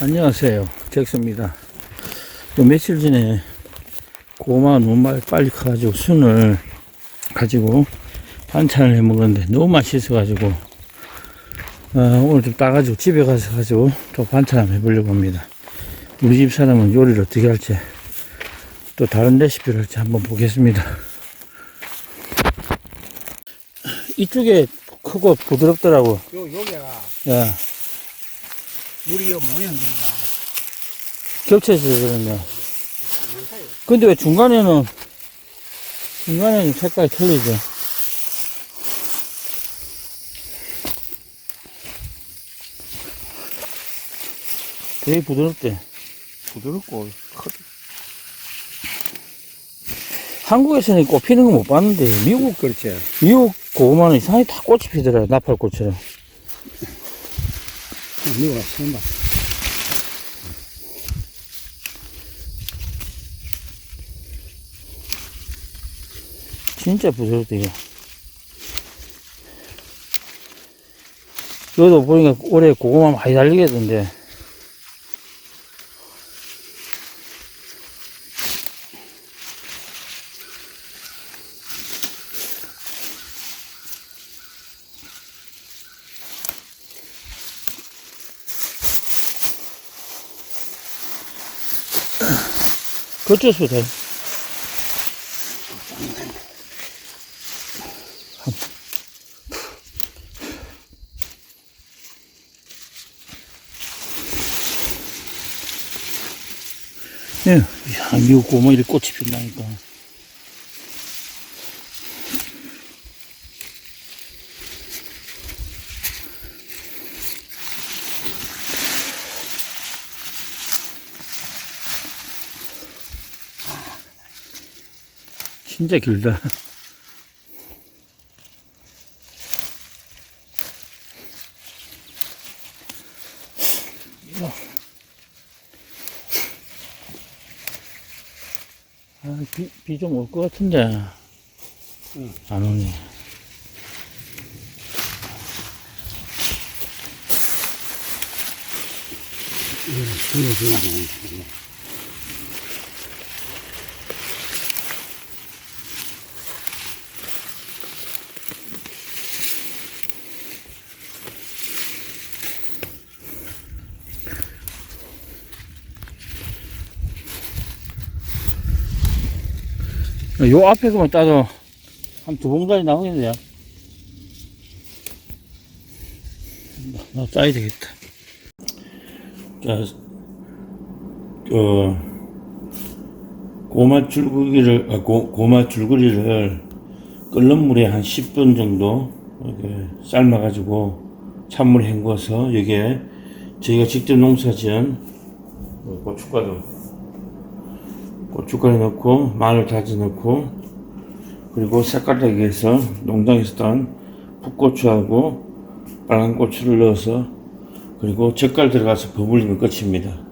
안녕하세요. 잭스입니다. 또 며칠 전에 고마 너무 말- 빨리 커가지고 순을 가지고 반찬을 해 먹었는데 너무 맛있어 가지고 어, 오늘 좀 따가지고 집에 가서 가지고 또 반찬 한번 해보려고 합니다. 우리 집 사람은 요리를 어떻게 할지 또 다른 레시피를 할지 한번 보겠습니다. 이쪽에 크고 부드럽더라고. 요, 여기가 야, 물이 요 모양이가 겹쳐서 그러네. 근데 왜 중간에는, 중간에는 색깔이 틀리죠? 되게 부드럽대. 부드럽고 크- 한국에서는 꽃 피는 거 못 봤는데, 미국, 그렇지. 미국 고구마는 이상하게 다 꽃이 피더라, 나팔꽃처럼. 미가 처음 봐. 진짜 부드럽다, 이거. 여기도 보니까 올해 고구마 많이 달리겠던데. 거쳐서 돼. 예, 야, 미국 고마 이렇게 꽃이 핀다니까. 진짜 길다. 아, 비, 비좀 올 것 같은데. 응. 안 오네. 요 앞에 그만 따도 한 두 봉다리 나오겠네요. 나, 나 따야 되겠다. 자, 그, 고마 줄거기를, 아, 고, 고마 줄거리를 끓는 물에 한 10분 정도 이렇게 삶아가지고 찬물에 헹궈서 여기에 저희가 직접 농사 지은 고춧가루 고춧가루 넣고 마늘 다져 넣고 그리고 색깔 나기 위해서 농장에서 딴 풋고추하고 빨간 고추를 넣어서 그리고 젓갈 들어가서 버무리면 끝입니다.